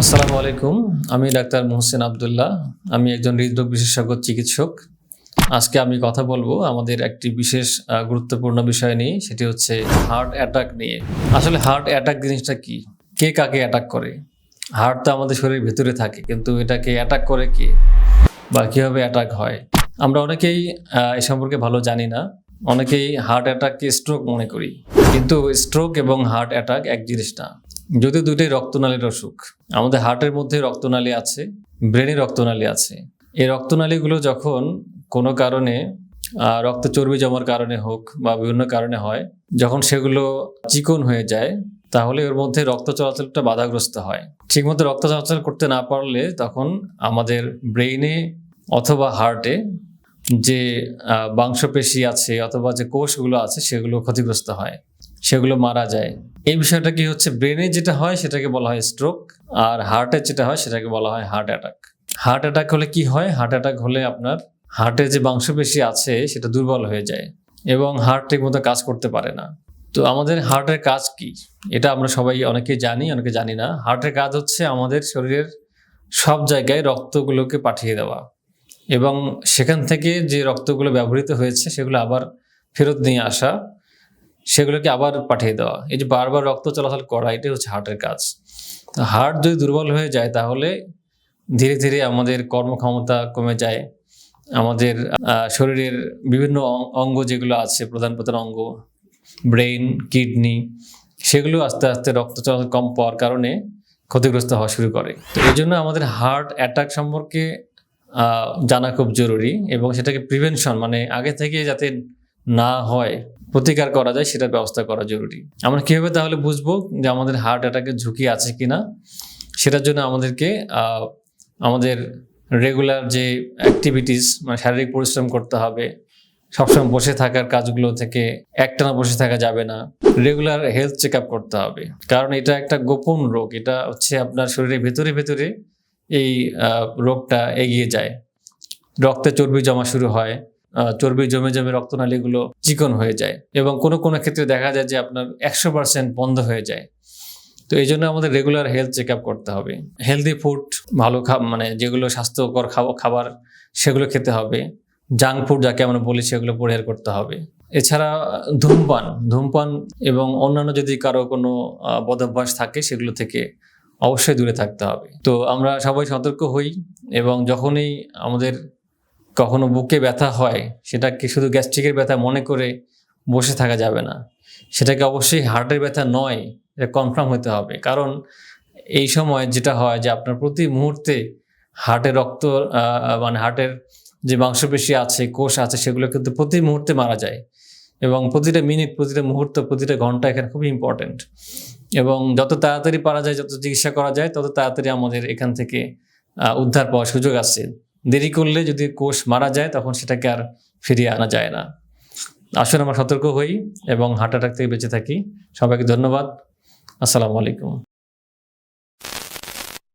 আসসালামু আলাইকুম। আমি ডাক্তার মোহসেন আবদুল্লাহ। আমি একজন হৃদরোগ বিশেষজ্ঞ চিকিৎসক। আজকে আমি কথা বলব আমাদের একটি বিশেষ গুরুত্বপূর্ণ বিষয় নিয়ে, সেটি হচ্ছে হার্ট অ্যাটাক নিয়ে। আসলে হার্ট অ্যাটাক জিনিসটা কি? কে কাকে অ্যাটাক করে? হার্ট তো আমাদের শরীরের ভেতরে থাকে, কিন্তু এটাকে অ্যাটাক করে কে? বা কীভাবে অ্যাটাক হয়? আমরা অনেকেই এ সম্পর্কে ভালো জানি না। অনেকেই হার্ট অ্যাটাককে স্ট্রোক মনে করি। কিন্তু স্ট্রোক এবং হার্ট অ্যাটাক এক জিনিস না। যদিও দুটোই রক্তনালীর অসুখ, আমাদের হার্টের মধ্যে রক্তনালী আছে ব্রেনে রক্তনালী আছে। এই রক্তনালীগুলো যখন কোনো কারণে রক্ত চর্বি জমার কারণে হোক বা বিভিন্ন কারণে হয়, যখন সেগুলো চিকন হয়ে যায়, তাহলে ওর মধ্যে রক্ত চলাচলটা বাধাগ্রস্ত হয়। ঠিকমতো রক্ত চলাচল করতে না পারলে তখন আমাদের ব্রেইনে অথবা হার্টে যে মাংসপেশি আছে অথবা যে কোষগুলো আছে, সেগুলো ক্ষতিগ্রস্ত হয়। সেগুলো মারা যায়। এই বিষয়টা কি হচ্ছে? ব্রেনে যেটা হয় সেটাকে বলা হয় স্ট্রোক, আর হার্টে যেটা হয় সেটাকে বলা হয় হার্ট অ্যাটাক। হার্ট অ্যাটাক হলে কি হয়? হার্ট অ্যাটাক হলে আপনার হার্টের যে মাংসপেশি আছে সেটা দুর্বল হয়ে যায় এবং হার্ট ঠিকমতো কাজ করতে পারে না। তো আমাদের হার্টের কাজ কি? এটা আমরা সবাই অনেকে জানি অনেকে জানি না। হার্টের কাজ হচ্ছে আমাদের শরীরের সব জায়গায় রক্তগুলোকে পাঠিয়ে দেওয়া এবং সেখান থেকে যে রক্তগুলো ব্যবহৃত হয়েছে সেগুলো আবার ফেরত নিয়ে আসা সেগুলোকে আবার পাঠিয়ে দেওয়া। এই যে বারবার রক্ত চলাচল করা, এটাই হচ্ছে হার্টের কাজ। হার্ট যদি দুর্বল হয়ে যায় তাহলে ধীরে ধীরে আমাদের কর্মক্ষমতা কমে যায়। আমাদের শরীরের বিভিন্ন অঙ্গ যেগুলো আছে, প্রধান প্রধান অঙ্গ, ব্রেইন, কিডনি, সেগুলো আস্তে আস্তে রক্ত চলাচল কম পাওয়ার কারণে ক্ষতিগ্রস্ত হওয়া শুরু করে। তো এই জন্য আমাদের হার্ট অ্যাটাক সম্পর্কে জানা খুব জরুরি এবং সেটাকে প্রিভেনশন মানে আগে থেকে যাতে না হয় প্রতিকার করা যায়, সেটার ব্যবস্থা করা জরুরি। আমরা কীভাবে তাহলে বুঝব যে আমাদের হার্ট অ্যাটাকের ঝুঁকি আছে কি না সেটার জন্য আমাদেরকে আমাদের রেগুলার যে অ্যাক্টিভিটিস মানে শারীরিক পরিশ্রম করতে হবে। সবসময় বসে থাকার কাজগুলো থেকে একটানা বসে থাকা যাবে না। রেগুলার হেলথ চেক করতে হবে। কারণ এটা একটা গোপন রোগ। এটা হচ্ছে আপনার শরীরের ভেতরে ভেতরে এই রোগটা এগিয়ে যায়। রক্তে চর্বি জমা শুরু হয়। চর্বি জমে জমে রক্তনালীগুলো চিকন হয়ে যায় এবং কোনো কোনো ক্ষেত্রে দেখা যায় যে আপনার একশো পার্সেন্ট বন্ধ হয়ে যায়। তো এই জন্য আমাদের রেগুলার হেলথ চেক আপ করতে হবে। হেলদি ফুড ভালো খা মানে যেগুলো স্বাস্থ্যকর খাব- খাবার, সেগুলো খেতে হবে। জাঙ্ক ফুড যাকে আমরা বলি, সেগুলো পরিহার করতে হবে। এছাড়া, ধূমপান ধূমপান এবং অন্যান্য যদি কারও কোনো বদভ্যাস থাকে, সেগুলো থেকে অবশ্যই দূরে থাকতে হবে। তো আমরা সবাই সতর্ক হই এবং যখনই আমাদের কখনো বুকে ব্যথা হয়, সেটাকে শুধু গ্যাস্ট্রিকের ব্যথা মনে করে বসে থাকা যাবে না। সেটাকে অবশ্যই হার্টের ব্যথা নয়, এটা কনফার্ম হতে হবে। কারণ এই সময় যেটা হয় যে আপনার প্রতি মুহূর্তে হার্টের রক্ত মানে হার্টের যে মাংসপেশি আছে, কোষ আছে, সেগুলো কিন্তু প্রতি মুহূর্তে মারা যায়। এবং প্রতিটা মিনিট, প্রতিটা মুহূর্ত, প্রতিটা ঘণ্টা এখানে খুবই ইম্পর্টেন্ট এবং যত তাড়াতাড়ি পারা যায়, যত চিকিৎসা করা যায়, তত তাড়াতাড়ি আমাদের এখান থেকে উদ্ধার পাওয়ার সুযোগ আছে। দেরি করলে যদি কোষ মারা যায়, তখন সেটাকে আর ফিরিয়ে আনা যায় না। আসুন আমরা সতর্ক হই এবং হার্ট অ্যাটাক থেকে বেঁচে থাকি। সবাইকে ধন্যবাদ। আসসালামু আলাইকুম।